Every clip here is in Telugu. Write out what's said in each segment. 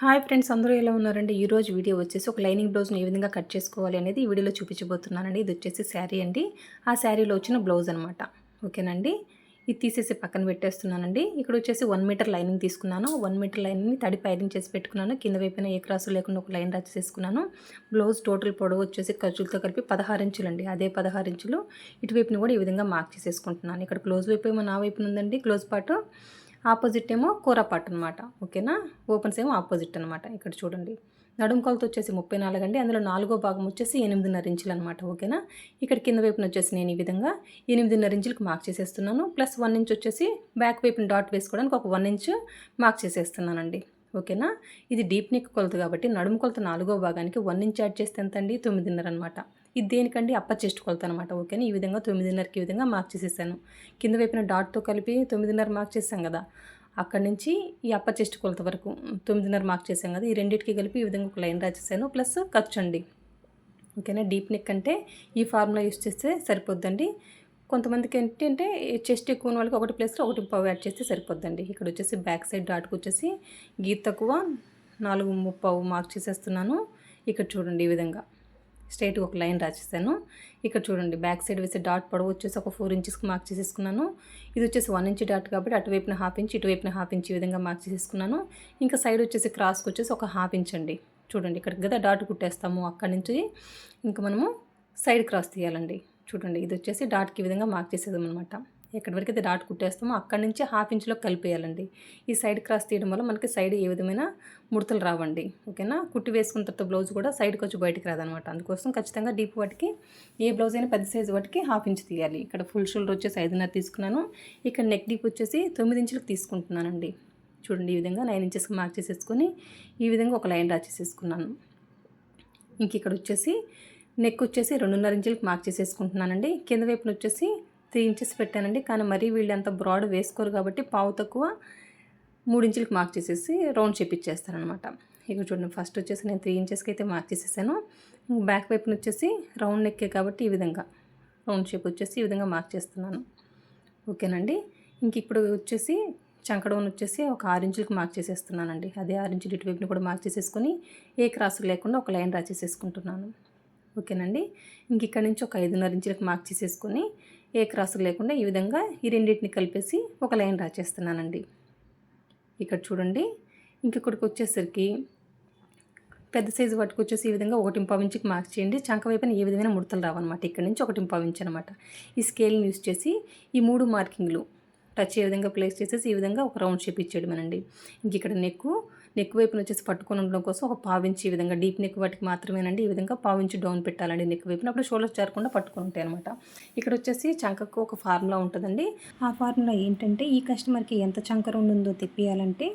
హాయ్ ఫ్రెండ్స్ అందరూ ఎలా ఉన్నారండి? ఈ రోజు వీడియో వచ్చేసి ఒక లైనింగ్ బ్లౌజ్ని ఏ విధంగా కట్ చేసుకోవాలి అనేది ఈ వీడియోలో చూపించబోతున్నానండి. ఇది వచ్చేసి శారీ అండి. ఆ శారీలో వచ్చిన బ్లౌజ్ అనమాట ఓకేనండి? ఇది తీసేసి పక్కన పెట్టేస్తున్నానండి. ఇక్కడ వచ్చేసి వన్ మీటర్ లైనింగ్ తీసుకున్నాను. వన్ మీటర్ లైనింగ్ని తడి పైరింగ్ చేసి పెట్టుకున్నాను. కింద వైపున ఏ క్రాసు లేకుండా ఒక లైన్ రచ్ చేసుకున్నాను. బ్లౌజ్ టోటల్ పొడవు వచ్చేసి ఖర్చులతో కలిపి పదహారు ఇంచులు అండి అదే పదహారు ఇంచులు. ఇటువైపున కూడా ఈ విధంగా మార్క్ చేసేసుకుంటున్నాను. ఇక్కడ క్లోజ్ వైపు ఏమో నా వైపున ఉందండి. క్లోజ్ పాటు ఆపోజిట్ ఏమో కూర పార్ట్ అనమాట ఓకేనా? ఓపెన్స్ ఏమో ఆపోజిట్ అనమాట ఇక్కడ చూడండి. నడుము కొలత వచ్చేసి ముప్పై నాలుగు అండి అందులో నాలుగో భాగం వచ్చేసి ఎనిమిదిన్నర ఇంచులు అనమాట ఓకేనా? ఇక్కడ కింద వైపున వచ్చేసి నేను ఈ విధంగా ఎనిమిదిన్నర ఇంచులకు మార్క్ చేసేస్తున్నాను ప్లస్ వన్ ఇంచ్ వచ్చేసి బ్యాక్ వైపున డాట్ వేసుకోవడానికి ఒక వన్ ఇంచ్ మార్క్ చేసేస్తున్నానండి ఓకేనా? ఇది డీప్ నెక్ కొలత కాబట్టి నడుము కొలత నాలుగో భాగానికి వన్ ఇంచ్ యాడ్ చేస్తే ఎంత అండి తొమ్మిదిన్నర అనమాట ఇది దేనికండి అప్ప చెస్ట్ కొలత అనమాట ఓకేనా? ఈ విధంగా తొమ్మిదిన్నరకి ఈ విధంగా మార్క్ చేసేసాను. కింద వైపున డాట్తో కలిపి తొమ్మిదిన్నర మార్క్ చేసాం కదా అక్కడి నుంచి ఈ అప్ప చెస్ట్ కొలత వరకు తొమ్మిదిన్నర మార్క్ చేసాం కదా ఈ రెండింటికి కలిపి ఈ విధంగా ఒక లైన్ రాసేసాను ప్లస్ ఖర్చు అండి. ఓకేనా? డీప్ నెక్ అంటే ఈ ఫార్ములా యూస్ చేస్తే సరిపోద్దండి. కొంతమందికి ఏంటంటే చెస్ట్ ఎక్కువ ఉన్న వాళ్ళకి ఒకటి ప్లేస్లో ఒకటి పావు యాడ్ చేస్తే సరిపోద్దండి. ఇక్కడ వచ్చేసి బ్యాక్ సైడ్ డాట్కి వచ్చేసి గీత తక్కువ నాలుగు ముప్పావు మార్క్ చేసేస్తున్నాను. ఇక్కడ చూడండి ఈ విధంగా. స్ట్రైట్గా ఒక లైన్ రాసేసాను. ఇక్కడ చూడండి బ్యాక్ సైడ్ వేసే డాట్ పొడవు వచ్చేసి ఒక ఫోర్ ఇంచెస్కి మార్క్ చేసేసుకున్నాను. ఇది వచ్చేసి వన్ ఇంచ్ డాట్ కాబట్టి అటువైపున హాఫ్ ఇంచ్ ఇటువైపున హాఫ్ ఇంచ్ ఈ విధంగా మార్క్ చేసేసుకున్నాను. ఇంకా సైడ్ వచ్చేసి క్రాస్కి వచ్చేసి ఒక హాఫ్ ఇంచ్ అండి. చూడండి ఇక్కడ కదా డాట్ కుట్టేస్తాము అక్కడి నుంచి. ఇంకా మనము సైడ్ క్రాస్ తీయాలండి. చూడండి ఇది వచ్చేసి డాట్కి విధంగా మార్క్ చేసేదాం అనమాట ఎక్కడి వరకు అయితే డాట్ కుట్టేస్తామో అక్కడి నుంచి హాఫ్ ఇంచ్లో కలిపేయాలండి. ఈ సైడ్ క్రాస్ తీయడం వల్ల మనకి సైడ్ ఏ విధమైన ముడతలు రావండి. ఓకేనా? కుట్టి వేసుకున్న తర్వాత బ్లౌజ్ కూడా సైడ్కి వచ్చి బయటికి రాదనమాట. అందుకోసం ఖచ్చితంగా డీప్ వాటికి ఏ బ్లౌజ్ అయినా పెద్ద సైజు వాటికి హాఫ్ ఇంచ్ తీయాలి. ఇక్కడ ఫుల్ షోల్డర్ వచ్చేసి ఐదున్నర తీసుకున్నాను. ఇక్కడ నెక్ డీప్ వచ్చేసి తొమ్మిది ఇంచులకు తీసుకుంటున్నానండి. చూడండి ఈ విధంగా నైన్ ఇంచెస్కి మార్క్ చేసేసుకొని ఈ విధంగా ఒక లైన్ డ్రా చేసేసుకున్నాను. ఇంక ఇక్కడ వచ్చేసి నెక్ వచ్చేసి రెండున్నర ఇంచులకు మార్క్ చేసేసుకుంటున్నానండి. కింద వైపున వచ్చేసి త్రీ ఇంచెస్ పెట్టానండి. కానీ మరీ వీళ్ళు అంత బ్రాడ్ వేసుకోరు కాబట్టి పావు తక్కువ మూడు ఇంచులకు మార్క్ చేసేసి రౌండ్ షేప్ చేపించేస్తారనమాట ఇక చూడండి ఫస్ట్ వచ్చేసి నేను త్రీ ఇంచెస్కి అయితే మార్క్ చేసేసాను. బ్యాక్ వైపున వచ్చేసి రౌండ్ నెక్కే కాబట్టి ఈ విధంగా రౌండ్ షేప్ వచ్చేసి ఈ విధంగా మార్క్ చేస్తున్నాను. ఓకేనండి? ఇంక ఇప్పుడు వచ్చేసి చంకడోన్ వచ్చేసి ఒక ఆరు ఇంచులకు మార్క్ చేసేస్తున్నానండి. అదే ఆరు ఇంచులు ఇటువైపుని కూడా మార్క్ చేసేసుకొని ఏ క్రాస్ లేకుండా ఒక లైన్ రా చేసేసుకుంటున్నాను ఓకేనండి. ఇంక ఇక్కడ నుంచి ఒక ఐదున్నర ఇంచులకు మార్క్ చేసేసుకొని ఏ క్రాస్ లేకుండా ఈ విధంగా ఈ రెండింటిని కలిపేసి ఒక లైన్ రా చేస్తున్నానండి ఇక్కడ చూడండి. ఇంకొకటికి వచ్చేసరికి పెద్ద సైజు వాటికి వచ్చేసి ఈ విధంగా ఒకటి పవించికి మార్క్ చేయండి. చంక వైపున ఏ విధమైన ముడతలు రావన్నమాట. ఇక్కడ నుంచి ఒకటి ఇంచు అనమాట ఈ స్కేల్ని యూస్ చేసి ఈ మూడు మార్కింగ్లు టచ్ ఏ విధంగా ప్లేస్ చేసేసి ఈ విధంగా ఒక రౌండ్ షేప్ ఇచ్చేయడమేనండి. ఇంక ఇక్కడ నెక్కు నెక్ వైపున వచ్చేసి పట్టుకొని ఉండడం కోసం ఒక పావించి ఈ విధంగా డీప్ నెక్ వాటికి మాత్రమేనండి. ఈ విధంగా పావించి డౌన్ పెట్టాలండి నెక్ వైపున. అప్పుడు షోల్డర్స్ చేరకుండా పట్టుకొని ఉంటాయి అనమాట ఇక్కడ వచ్చేసి చంకకు ఒక ఫార్ములా ఉంటుందండి. ఆ ఫార్ములా ఏంటంటే ఈ కస్టమర్కి ఎంత చంకర ఉందో తెప్పియాలంటే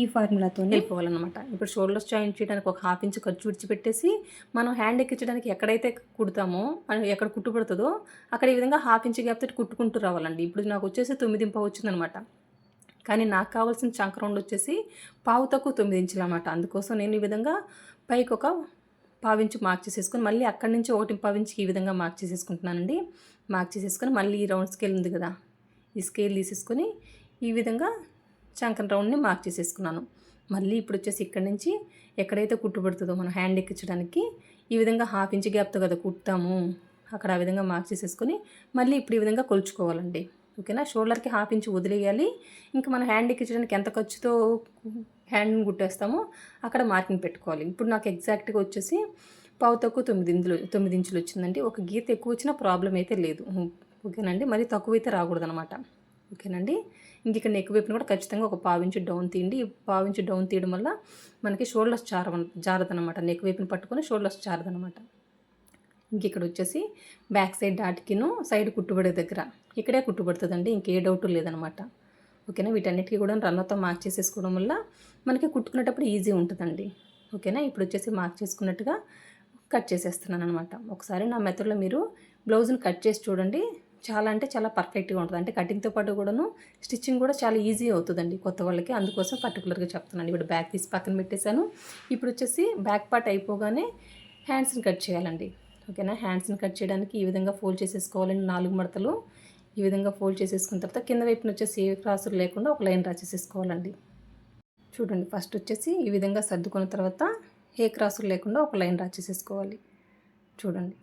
ఈ ఫార్ములాతో వెళ్ళిపోవాలన్నమాట. ఇప్పుడు షోల్డర్స్ జాయిన్ చేయడానికి ఒక హాఫ్ ఇంచ్ ఖర్చు విడిచిపెట్టేసి మనం హ్యాండ్ ఎక్కించడానికి ఎక్కడైతే కుడతామో ఎక్కడ కుట్టుపడుతుందో అక్కడ ఈ విధంగా హాఫ్ ఇంచ్ గ్యాప్ తోటి కుట్టుకుంటూ రావాలండి. ఇప్పుడు నాకు వచ్చేసి తొమ్మిది ఇంప వచ్చిందనమాట కానీ నాకు కావాల్సిన చంక్రౌండ్ వచ్చేసి పావు తక్కువ తొమ్మిది ఇంచులు అనమాట అందుకోసం నేను ఈ విధంగా పైకి ఒక పావించి మార్క్ చేసేసుకొని మళ్ళీ అక్కడి నుంచి ఒకటి పావించి ఈ విధంగా మార్క్ చేసేసుకుంటున్నానండి. మార్క్ చేసేసుకొని మళ్ళీ ఈ రౌండ్ స్కేల్ ఉంది కదా ఈ స్కేల్ తీసేసుకొని ఈ విధంగా చంకన్ రౌండ్ని మార్క్ చేసేసుకున్నాను. మళ్ళీ ఇప్పుడు వచ్చేసి ఇక్కడి నుంచి ఎక్కడైతే కుట్టుబడుతుందో మనం హ్యాండ్ ఎక్కించడానికి ఈ విధంగా హాఫ్ ఇంచ్ గ్యాప్తో కదా కుట్టాము అక్కడ ఆ విధంగా మార్క్ చేసేసుకొని మళ్ళీ ఇప్పుడు ఈ విధంగా కొలుచుకోవాలండి. ఓకేనా? షోల్డర్కి హాఫ్ ఇంచ్ వదిలేయాలి. ఇంకా మనం హ్యాండ్ ఎక్కించడానికి ఎంత ఖర్చుతో హ్యాండ్ కుట్టేస్తామో అక్కడ మార్కింగ్ పెట్టుకోవాలి. ఇప్పుడు నాకు ఎగ్జాక్ట్గా వచ్చేసి పావు తక్కువ తొమ్మిది ఇంచులు తొమ్మిది ఇంచులు వచ్చిందండి. ఒక గీత ఎక్కువ వచ్చినా ప్రాబ్లం అయితే లేదు. ఓకేనండి? మరి తక్కువ అయితే రాకూడదనమాట ఓకేనండి? ఇంక ఇక్కడ నెక్ వైపున కూడా ఖచ్చితంగా ఒక పావించి డౌన్ తీయండి. ఈ పావించి డౌన్ తీయడం వల్ల మనకి షోల్డర్స్ జార జారదనమాట నెక్ వైపును పట్టుకొని షోల్డర్స్ జారదనమాట ఇంక ఇక్కడ వచ్చేసి బ్యాక్ సైడ్ డాట్కిను సైడ్ కుట్టుబడే దగ్గర ఇక్కడే కుట్టుబడుతుందండి ఇంకే డౌట్ లేదనమాట. ఓకేనా? వీటన్నిటికీ కూడా రన్నతో మార్క్ చేసేసుకోవడం వల్ల మనకి కుట్టుకునేటప్పుడు ఈజీ ఉంటుందండి. ఓకేనా? ఇప్పుడు వచ్చేసి మార్క్ చేసుకున్నట్టుగా కట్ చేసేస్తున్నాను అనమాట ఒకసారి నా మెథడ్లో మీరు బ్లౌజ్ని కట్ చేసి చూడండి. చాలా అంటే చాలా పర్ఫెక్ట్గా ఉంటుంది. అంటే కటింగ్తో పాటు కూడాను స్టిచ్చింగ్ కూడా చాలా ఈజీ అవుతుందండి కొత్త వాళ్ళకి. అందుకోసం పర్టికులర్గా చెప్తున్నాను. ఇప్పుడు బ్యాక్ తీసి పక్కన పెట్టేశాను. ఇప్పుడు వచ్చేసి బ్యాక్ పార్ట్ అయిపోగానే హ్యాండ్స్ని కట్ చేయాలండి. ఓకేనా? హ్యాండ్స్ని కట్ చేయడానికి ఈ విధంగా ఫోల్డ్ చేసేసుకోవాలండి నాలుగు మడతలు. ఈ విధంగా ఫోల్డ్ చేసేసుకున్న తర్వాత కింద వైపున వచ్చేసి ఏ క్రాసులు లేకుండా ఒక లైన్ డ్రా చేసేసుకోవాలండి. చూడండి ఫస్ట్ వచ్చేసి ఈ విధంగా సర్దుకున్న తర్వాత ఏ క్రాసులు లేకుండా ఒక లైన్ డ్రా చేసేసుకోవాలి. చూడండి.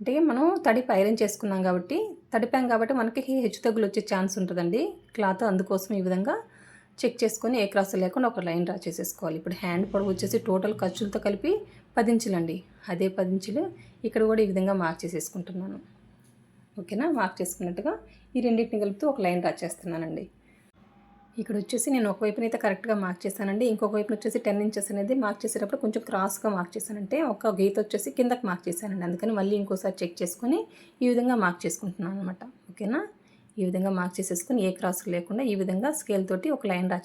అంటే మనం తడిపి ఐరన్ చేసుకున్నాం కాబట్టి తడిపాం కాబట్టి మనకి హెచ్చు తగ్గులు వచ్చే ఛాన్స్ ఉంటుందండి. క్లాత్ అందుకోసం ఈ విధంగా చెక్ చేసుకొని ఏ క్రాస్ లేకుండా ఒక లైన్ డ్రా చేసేసుకోవాలి. ఇప్పుడు హ్యాండ్ పొడవు వచ్చేసి టోటల్ ఖర్చులతో కలిపి పదించులండి అదే పదించులు ఇక్కడ కూడా ఈ విధంగా మార్క్ చేసేసుకుంటున్నాను. ఓకేనా? మార్క్ చేసుకున్నట్టుగా ఈ రెండింటిని కలుపుతూ ఒక లైన్ డ్రా చేస్తున్నానండి. ఇక్కడ వచ్చేసి నేను ఒక వైపున అయితే కరెక్ట్గా మార్క్ చేశానండి. ఇంకొక వైపున వచ్చేసి టెన్ ఇంచెస్ అనేది మార్క్ చేసేటప్పుడు కొంచెం క్రాస్గా మార్క్ చేశానంటే ఒక గీత వచ్చేసి కిందకి మార్క్ చేశానండి. అందుకని మళ్ళీ ఇంకోసారి చెక్ చేసుకొని ఈ విధంగా మార్క్ చేసుకుంటున్నాను అనమాట ఓకేనా? ఈ విధంగా మార్క్ చేసేసుకొని ఏ క్రాస్ లేకుండా ఈ విధంగా స్కేల్ తోటి ఒక లైన్ డ్రా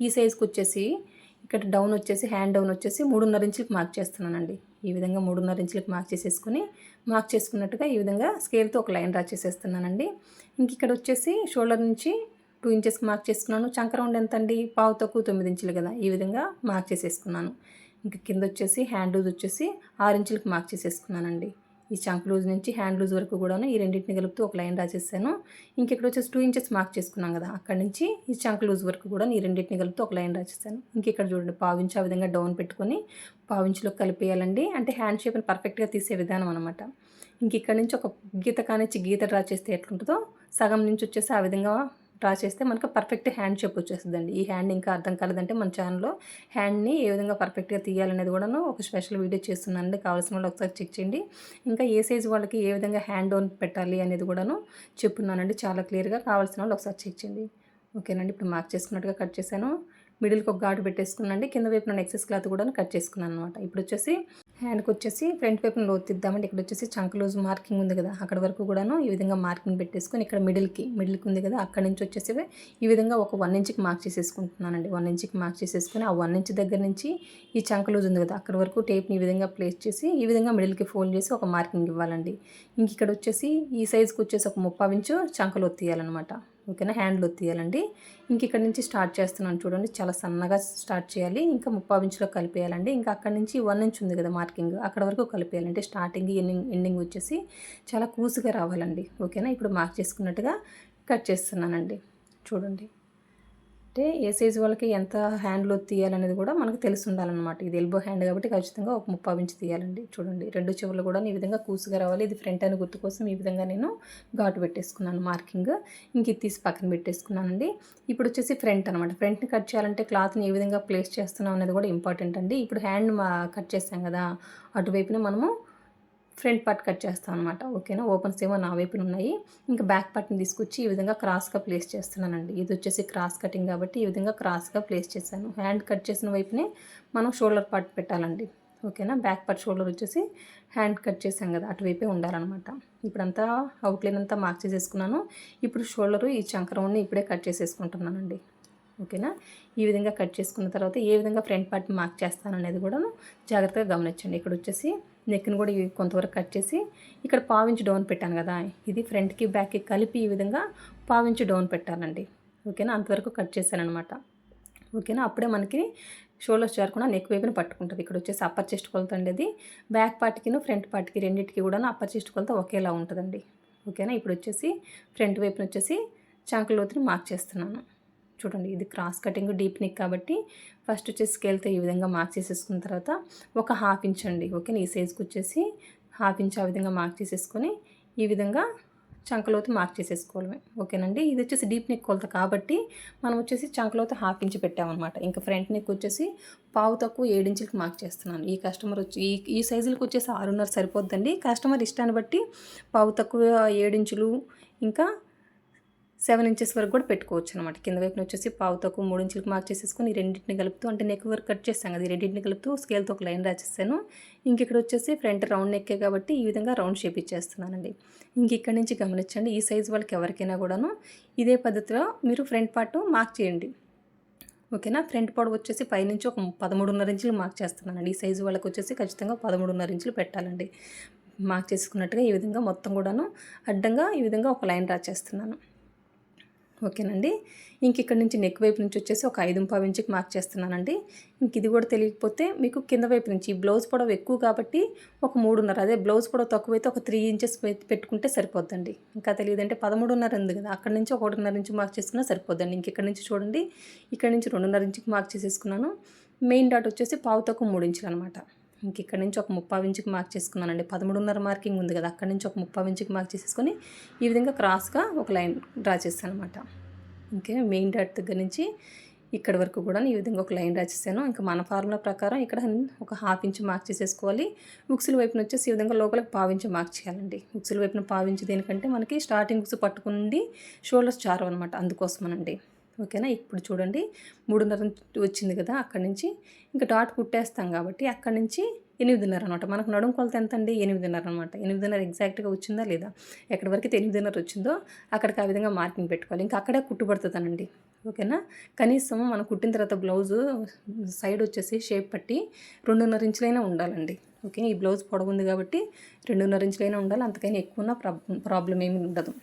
ఈ సైజ్కి వచ్చేసి ఇక్కడ డౌన్ వచ్చేసి హ్యాండ్ డౌన్ వచ్చేసి మూడున్నర ఇంచులకు మార్క్ చేస్తున్నానండి. ఈ విధంగా మూడున్నర ఇంచులకు మార్క్ చేసేసుకుని మార్క్ చేసుకున్నట్టుగా ఈ విధంగా స్కేల్తో ఒక లైన్ డ్రా చేసేస్తున్నానండి. ఇంక ఇక్కడ వచ్చేసి షోల్డర్ నుంచి టూ ఇంచెస్కి మార్క్ చేసుకున్నాను. చంక రౌండ్ ఎంత అండి పావు తక్కువ తొమ్మిది ఇంచులు కదా. ఈ విధంగా మార్క్ చేసేసుకున్నాను. ఇంకా కింద వచ్చేసి హ్యాండ్ వచ్చేసి ఆరు ఇంచులకు మార్క్ చేసేసుకున్నానండి. ఈ చంక్ లూజ్ నుంచి హ్యాండ్ లూజ్ వరకు కూడాను ఈ రెండింటిని కలుపుతూ ఒక లైన్ రాసేసాను. ఇంకెక్కడ వచ్చేసి టూ ఇంచెస్ మార్క్ చేసుకున్నాం కదా అక్కడ నుంచి ఈ చంక్ లూజ్ వరకు కూడా ఈ రెండింటిని కలుపుతూ ఒక లైన్ రాసేసాను. ఇంకెక్కడ చూడండి పావించి ఆ విధంగా డౌన్ పెట్టుకొని పావించులో కలిపేయాలండి. అంటే హ్యాండ్ షేప్ని పర్ఫెక్ట్గా తీసే విధానం అనమాట ఇంక ఇక్కడ నుంచి ఒక గీత కానిచ్చి గీత డ్రా చేస్తే ఎట్లుంటుందో సగం నుంచి వచ్చేసి ఆ విధంగా డ్రా చేస్తే మనకు పర్ఫెక్ట్ హ్యాండ్ షేప్ వచ్చేస్తుందండి. ఈ హ్యాండ్ ఇంకా అర్థం కాలేదంటే మన ఛానల్లో హ్యాండ్ని ఏ విధంగా పర్ఫెక్ట్గా తీయాలనేది కూడాను ఒక స్పెషల్ వీడియో చేస్తున్నానండి. కావాల్సిన వాళ్ళు ఒకసారి చెక్ చేయండి. ఇంకా ఏ సైజ్ వాళ్ళకి ఏ విధంగా హ్యాండ్ ఓన్ పెట్టాలి అనేది కూడాను చెప్తున్నానండి. చాలా క్లియర్గా కావాల్సిన వాళ్ళు ఒకసారి చెక్ చేయండి. ఓకేనండి ఇప్పుడు మార్క్ చేసుకున్నట్టుగా కట్ చేశాను. మిడిల్కి ఒక ఘాటు పెట్టేసుకున్నాండి కింద వైపు నేను ఎక్సెస్ క్లాత్ కూడా కట్ చేసుకున్నాను అనమాట ఇప్పుడు వచ్చేసి హ్యాండ్కి వచ్చేసి ఫ్రంట్ వైపున లోతు తిద్దామంటే ఇక్కడ వచ్చేసి చంక లూజ్ మార్కింగ్ ఉంది కదా అక్కడ వరకు కూడాను ఈ విధంగా మార్కింగ్ పెట్టేసుకొని ఇక్కడ మిడిల్కి మిడిల్కి ఉంది కదా అక్కడ నుంచి వచ్చేసి ఈ విధంగా ఒక వన్ ఇంచ్కి మార్క్ చేసేసుకుంటున్నానండి. వన్ ఇంచ్కి మార్క్ చేసేసుకొని ఆ వన్ ఇంచ్ దగ్గర నుంచి ఈ చంక్ లూజ్ ఉంది కదా అక్కడ వరకు టేప్ని ఈ విధంగా ప్లేస్ చేసి ఈ విధంగా మిడిల్కి ఫోల్డ్ చేసి ఒక మార్కింగ్ ఇవ్వాలండి. ఇంక ఇక్కడ వచ్చేసి ఈ సైజ్కి వచ్చేసి ఒక ముప్పై ఇంచు చంకలు తీయాలన్నమాట. ఓకేనా? హ్యాండ్లు తీయాలండి ఇంక ఇక్కడ నుంచి స్టార్ట్ చేస్తున్నాను చూడండి. చాలా సన్నగా స్టార్ట్ చేయాలి. ఇంకా ముప్పై ఇంచులో కలిపేయాలండి. ఇంకా అక్కడ నుంచి వన్ ఇంచ్ ఉంది కదా మార్కింగ్. అక్కడ వరకు కలిపేయాలంటే స్టార్టింగ్ ఎండింగ్ ఎండింగ్ వచ్చేసి చాలా కూసుగా రావాలండి. ఓకేనా? ఇప్పుడు మార్క్ చేసుకున్నట్టుగా కట్ చేస్తున్నానండి. చూడండి. అంటే ఏ సైజు వాళ్ళకి ఎంత హ్యాండ్లో తీయాలనేది కూడా మనకు తెలిసి ఉండాలన్నమాట ఇది ఎల్బో హ్యాండ్ కాబట్టి ఖచ్చితంగా ఒక ముప్పై ఇంచు తీయాలండి. చూడండి రెండు చెవులు కూడా ఈ విధంగా కూసుగా రావాలి. ఇది ఫ్రంట్ అని గుర్తు కోసం ఈ విధంగా నేను ఘాటు పెట్టేసుకున్నాను మార్కింగ్. ఇంక ఇది తీసి పక్కన పెట్టేసుకున్నానండి. ఇప్పుడు వచ్చేసి ఫ్రంట్ అనమాట ఫ్రంట్ని కట్ చేయాలంటే క్లాత్ని ఏ విధంగా ప్లేస్ చేస్తున్నాం అనేది కూడా ఇంపార్టెంట్ అండి. ఇప్పుడు హ్యాండ్ కట్ చేస్తాం కదా అటువైపున మనము ఫ్రంట్ పార్ట్ కట్ చేస్తాను అనమాట ఓకేనా? ఓపెన్స్ ఏమో నా వైపున ఉన్నాయి ఇంకా బ్యాక్ పార్ట్ని తీసుకొచ్చి ఈ విధంగా క్రాస్గా ప్లేస్ చేస్తున్నానండి. ఇది వచ్చేసి క్రాస్ కటింగ్ కాబట్టి ఈ విధంగా క్రాస్గా ప్లేస్ చేశాను. హ్యాండ్ కట్ చేసిన వైపునే మనం షోల్డర్ పార్ట్ పెట్టాలండి. ఓకేనా? బ్యాక్ పార్ట్ షోల్డర్ వచ్చేసి హ్యాండ్ కట్ చేసాం కదా అటువైపే ఉండాలన్నమాట. ఇప్పుడంతా అవుట్లైన్ అంతా మార్క్ చేసేసుకున్నాను. ఇప్పుడు షోల్డరు ఈ చంకరౌండ్ని ఇప్పుడే కట్ చేసేసుకుంటున్నానండి. ఓకేనా? ఈ విధంగా కట్ చేసుకున్న తర్వాత ఏ విధంగా ఫ్రంట్ పార్ట్ మార్క్ చేస్తాను అనేది కూడా జాగ్రత్తగా గమనించండి. ఇక్కడ వచ్చేసి నెక్ని కూడా కొంతవరకు కట్ చేసి ఇక్కడ పావించి డౌన్ పెట్టాను కదా. ఇది ఫ్రంట్కి బ్యాక్కి కలిపి ఈ విధంగా పావించి డౌన్ పెట్టాలండి ఓకేనా? అంతవరకు కట్ చేశాను అనమాట ఓకేనా? అప్పుడే మనకి షోల్డర్స్ చేరకుండా నెక్ వైపున పట్టుకుంటుంది. ఇక్కడ వచ్చేసి అప్పర్ చెస్ట్ కొలత అండి అది. బ్యాక్ పార్ట్కిను ఫ్రంట్ పార్ట్కి రెండింటికి కూడా అప్పర్ చెస్ట్ కొలత ఒకేలా ఉంటుందండి. ఓకేనా? ఇప్పుడు వచ్చేసి ఫ్రంట్ వైపున వచ్చేసి చంకలోతుని మార్క్ చేస్తున్నాను. చూడండి ఇది క్రాస్ కటింగ్ డీప్ నెక్ కాబట్టి ఫస్ట్ వచ్చేసి స్కేల్తో ఈ విధంగా మార్క్ చేసేసుకున్న తర్వాత ఒక హాఫ్ ఇంచ్ అండి ఓకే ఈ సైజ్కి వచ్చేసి హాఫ్ ఇంచ్ ఆ విధంగా మార్క్ చేసేసుకొని ఈ విధంగా చంకలోతు మార్క్ చేసేసుకోవడమే ఓకేనండి. ఇది వచ్చేసి డీప్ నెక్ కొలత కాబట్టి మనం వచ్చేసి చంకలోతు హాఫ్ ఇంచ్ పెట్టామన్నమాట. ఇంకా ఫ్రంట్ నెక్ వచ్చేసి పావు తక్కువ ఏడించులకి మార్క్ చేస్తున్నాను. ఈ కస్టమర్ వచ్చి ఈ ఈ సైజులకు వచ్చేసి ఆరున్నర సరిపోద్దండి. కస్టమర్ ఇష్టాన్ని బట్టి పావు తక్కువ ఏడించులు ఇంకా సెవెన్ ఇంచెస్ వరకు కూడా పెట్టుకోవచ్చు అనమాట కింద వైపున వచ్చేసి పావు తక్కువ మూడు ఇంచులకు మార్క్ చేసేసుకొని ఈ రెండింటిని కలుపుతూ అంటే నెక్ వరకు కట్ చేస్తాం కదా ఈ రెండింటిని కలుపుతూ స్కేల్తో ఒక లైన్ రాసేసాను ఇంక ఇక్కడ వచ్చేసి ఫ్రంట్ రౌండ్ నెక్కే కాబట్టి ఈ విధంగా రౌండ్ షేప్ ఇచ్చేస్తున్నానండి. ఇంక ఇక్కడ నుంచి గమనించండి ఈ సైజ్ వాళ్ళకి ఎవరికైనా కూడాను ఇదే పద్ధతిలో మీరు ఫ్రంట్ పార్ట్ మార్క్ చేయండి. ఓకేనా? ఫ్రంట్ పొడవు వచ్చేసి పైనుంచి ఒక పదమూడున్నర ఇంచులు మార్క్ చేస్తున్నానండి. ఈ సైజు వాళ్ళకి వచ్చేసి ఖచ్చితంగా పదమూడున్నర ఇంచులు పెట్టాలండి. మార్క్ చేసుకున్నట్టుగా ఈ విధంగా మొత్తం కూడాను అడ్డంగా ఈ విధంగా ఒక లైన్ డ్రా చేస్తున్నాను ఓకేనండి. ఇంక ఇక్కడ నుంచి నెక్ వైపు నుంచి వచ్చేసి ఒక ఐదు పావు ఇంచుకి మార్క్ చేస్తున్నానండి. ఇంక ఇది కూడా తెలియకపోతే మీకు కింద వైపు నుంచి ఈ బ్లౌజ్ పొడవు ఎక్కువ కాబట్టి ఒక మూడున్నర అదే బ్లౌజ్ పొడవు తక్కువైతే ఒక త్రీ ఇంచెస్ పెట్టుకుంటే సరిపోద్దండి. ఇంకా తెలియదంటే పదమూడున్నర ఉంది కదా అక్కడ నుంచి ఒకటిన్నర ఇంచు మార్క్ చేసుకున్నా సరిపోద్దండి. ఇంక ఇక్కడ నుంచి చూడండి ఇక్కడ నుంచి రెండున్నర ఇంచుకి మార్క్ చేసేసుకున్నాను. మెయిన్ డాట్ వచ్చేసి పావు తక్కువ మూడు ఇంచులు అనమాట ఇంక ఇక్కడ నుంచి ఒక ముప్పావు ఇంచుకి మార్క్ చేసుకున్నానండి. పదమూడున్నర మార్కింగ్ ఉంది కదా అక్కడ నుంచి ఒక ముప్పావు ఇంచుకి మార్క్ చేసేసుకొని ఈ విధంగా క్రాస్గా ఒక లైన్ డ్రా చేస్తాను అనమాట ఇంకే మెయిన్ డాట్ దగ్గర నుంచి ఇక్కడ వరకు కూడా ఈ విధంగా ఒక లైన్ రాసేసాను ఇంకా మన ఫార్ములా ప్రకారం ఇక్కడ ఒక హాఫ్ ఇంచ్ మార్క్ చేసేసుకోవాలి. ఉక్సుల వైపున వచ్చేసి ఈ విధంగా లోపలికి పావించి మార్క్ చేయాలండి. ఉక్సుల వైపున పావించి దేనికంటే మనకి స్టార్టింగ్ ఉక్సు పట్టుకుండి షోల్డర్స్ చారు అనమాట అందుకోసమనండి. ఓకేనా? ఇప్పుడు చూడండి మూడున్నర వచ్చింది కదా అక్కడి నుంచి. ఇంకా డాట్ కుట్టేస్తాం కాబట్టి అక్కడి నుంచి ఎనిమిదిన్నర అనమాట మనకు నడుము కొలత ఎంత అండి ఎనిమిదిన్నర అనమాట ఎనిమిదిన్నర ఎగ్జాక్ట్గా వచ్చిందా లేదా? ఎక్కడి వరకు ఎనిమిదిన్నర వచ్చిందో అక్కడికి ఆ విధంగా మార్కింగ్ పెట్టుకోవాలి. ఇంకా అక్కడే కుట్టుబడుతుందనండి. ఓకేనా? కనీసం మనం కుట్టిన తర్వాత బ్లౌజు సైడ్ వచ్చేసి షేప్ పట్టి రెండున్నర ఇంచులైనా ఉండాలండి. ఓకే ఈ బ్లౌజ్ పొడవుంది కాబట్టి రెండున్నర ఇంచులైనా ఉండాలి. అంతకైనా ఎక్కువ ప్రాబ్లం ఏమి ఉండదు.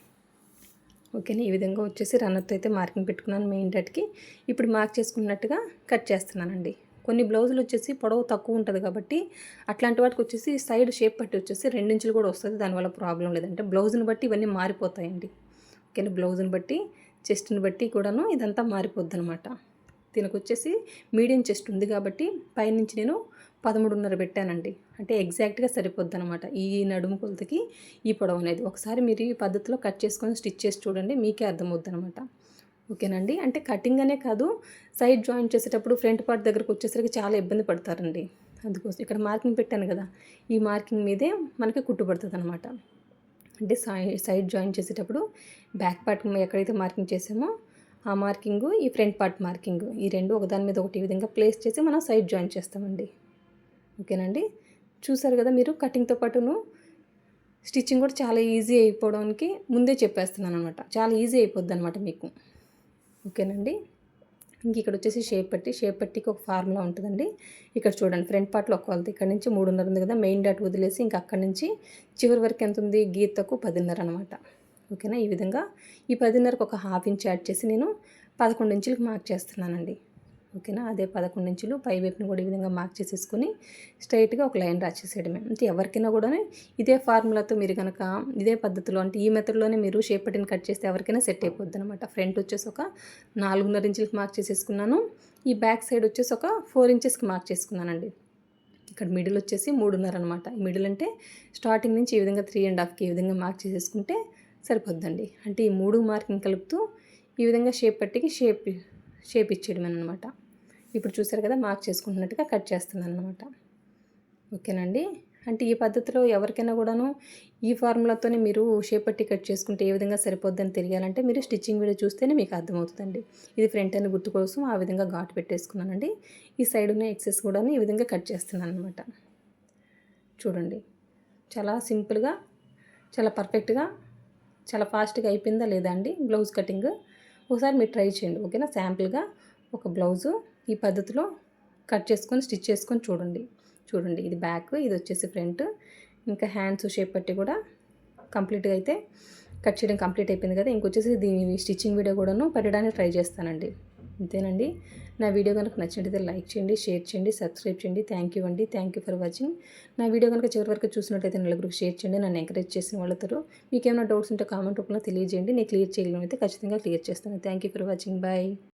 ఓకేనా? ఈ విధంగా వచ్చేసి రన్నర్తో అయితే మార్కింగ్ పెట్టుకున్నాను మెయిన్ డట్కి ఇప్పుడు మార్క్ చేసుకున్నట్టుగా కట్ చేస్తున్నానండి. కొన్ని బ్లౌజులు వచ్చేసి పొడవు తక్కువ ఉంటుంది కాబట్టి అట్లాంటి వాటికి వచ్చేసి సైడ్ షేప్ పట్టి వచ్చేసి రెండించులు కూడా వస్తుంది దానివల్ల ప్రాబ్లం లేదంటే బ్లౌజ్ని బట్టి ఇవన్నీ మారిపోతాయండి. ఓకేనా? బ్లౌజ్ని బట్టి చెస్ట్ని బట్టి కూడాను ఇదంతా మారిపోద్ది అనమాట దీనికి వచ్చేసి మీడియం చెస్ట్ ఉంది కాబట్టి పైనుంచి నేను పదమూడున్నర పెట్టానండి. అంటే ఎగ్జాక్ట్గా సరిపోద్ది అనమాట ఈ నడుము కొలతకి ఈ పొడవు అనేది. ఒకసారి మీరు ఈ పద్ధతిలో కట్ చేసుకొని స్టిచ్ చేసి చూడండి మీకే అర్థమవుద్ది అనమాట ఓకేనండి? అంటే కటింగ్ అనే కాదు సైడ్ జాయిన్ చేసేటప్పుడు ఫ్రంట్ పార్ట్ దగ్గరకు వచ్చేసరికి చాలా ఇబ్బంది పడతారండి. అందుకోసం ఇక్కడ మార్కింగ్ పెట్టాను కదా ఈ మార్కింగ్ మీదే మనకి కుట్టుబడుతుంది అనమాట అంటే సైడ్ సైడ్ జాయిన్ చేసేటప్పుడు బ్యాక్ పార్ట్ ఎక్కడైతే మార్కింగ్ చేసామో ఆ మార్కింగ్ ఈ ఫ్రంట్ పార్ట్ మార్కింగ్. ఈ రెండు ఒకదాని మీద ఒకటి విధంగా ప్లేస్ చేసి మనం సైడ్ జాయిన్ చేస్తామండి. ఓకేనండి? చూసారు కదా మీరు కటింగ్తో పాటును స్టిచ్చింగ్ కూడా చాలా ఈజీ అయిపోవడానికి ముందే చెప్పేస్తున్నాను అనమాట చాలా ఈజీ అయిపోద్ది అనమాట మీకు. ఓకేనండి? ఇంక ఇక్కడ వచ్చేసి షేప్ పట్టి షేప్ పట్టికి ఒక ఫార్ములా ఉంటుందండి. ఇక్కడ చూడండి ఫ్రంట్ పార్ట్లో ఒక కొలత ఇక్కడ నుంచి మూడున్నర ఉంది కదా మెయిన్ డాట్ వదిలేసి ఇంకా అక్కడి నుంచి చివరి వరకు ఎంత ఉంది? గీతకు పదిన్నర అనమాట ఓకేనా? ఈ విధంగా ఈ పదిన్నరకు ఒక హాఫ్ ఇంచ్ యాడ్ చేసి నేను పదకొండు ఇంచులకు మార్క్ చేస్తున్నానండి. ఓకేనా? అదే పదకొండు ఇంచులు పై వైపుని కూడా ఈ విధంగా మార్క్ చేసేసుకుని స్ట్రైట్గా ఒక లైన్ రాసేసేయడమే అంటే ఎవరికైనా కూడా ఇదే ఫార్ములాతో మీరు కనుక ఇదే పద్ధతిలో అంటే ఈ మెథడ్లోనే మీరు షేప్ పట్టిన కట్ చేస్తే ఎవరికైనా సెట్ అయిపోద్ది అనమాట ఫ్రంట్ వచ్చేసి ఒక నాలుగున్నర ఇంచులకు మార్క్ చేసేసుకున్నాను. ఈ బ్యాక్ సైడ్ వచ్చేసి ఒక ఫోర్ ఇంచెస్కి మార్క్ చేసుకున్నానండి. ఇక్కడ మిడిల్ వచ్చేసి మూడున్నర అనమాట మిడిల్ అంటే స్టార్టింగ్ నుంచి ఈ విధంగా త్రీ అండ్ హాఫ్కి ఈ విధంగా మార్క్ చేసేసుకుంటే సరిపోద్దండి. అంటే ఈ మూడు మార్కింగ్ కలుపుతూ ఈ విధంగా షేప్ పట్టికి షేప్ షేప్ ఇచ్చేయడం అనమాట ఇప్పుడు చూసారు కదా మార్క్ చేసుకుంటున్నట్టుగా కట్ చేస్తున్నాను అనమాట ఓకేనండి? అంటే ఈ పద్ధతిలో ఎవరికైనా కూడాను ఈ ఫార్ములాతోనే మీరు షేప్ పట్టి కట్ చేసుకుంటే ఏ విధంగా సరిపోద్దని తెలియాలంటే మీరు స్టిచ్చింగ్ వీడియో చూస్తేనే మీకు అర్థమవుతుందండి. ఇది ఫ్రంట్ అని గుర్తు కోసం ఆ విధంగా ఘాటు పెట్టేసుకున్నానండి. ఈ సైడ్ ఉన్న ఎక్సెస్ కూడా ఈ విధంగా కట్ చేస్తున్నాను అనమాట చూడండి. చాలా సింపుల్గా చాలా పర్ఫెక్ట్గా చాలా ఫాస్ట్గా అయిపోయిందా లేదా అండి బ్లౌజ్ కటింగ్? ఒకసారి మీరు ట్రై చేయండి ఓకేనా? శాంపుల్గా ఒక బ్లౌజు ఈ పద్ధతిలో కట్ చేసుకొని స్టిచ్ చేసుకొని చూడండి. చూడండి ఇది బ్యాక్ ఇది వచ్చేసి ఫ్రంట్. ఇంకా హ్యాండ్స్ షేప్ పట్టి కూడా కంప్లీట్గా అయితే కట్ చేయడం కంప్లీట్ అయిపోయింది కదా? ఇంకొచ్చేసి దీని స్టిచ్చింగ్ వీడియో కూడాను పెట్టడానికి ట్రై చేస్తానండి. అంతేనండి నా వీడియో కనుక నచ్చినట్టయితే లైక్ చేయండి షేర్ చేయండి సబ్స్క్రైబ్ చేయండి. థ్యాంక్ యూ అండి. థ్యాంక్ యూ ఫర్ వాచింగ్ నా వీడియో కనుక చివరి వరకు చూసినట్టయితే నలుగురికి షేర్ చేయండి. నన్ను ఎంకరేజ్ చేసిన వాళ్ళతో మీకు ఏమైనా డౌట్స్ ఉంటే కామెంట్ రూపంలో తెలియజేయండి. నేను క్లియర్ చేయగలను అయితే ఖచ్చితంగా క్లియర్ చేస్తాను. Thank you for watching bye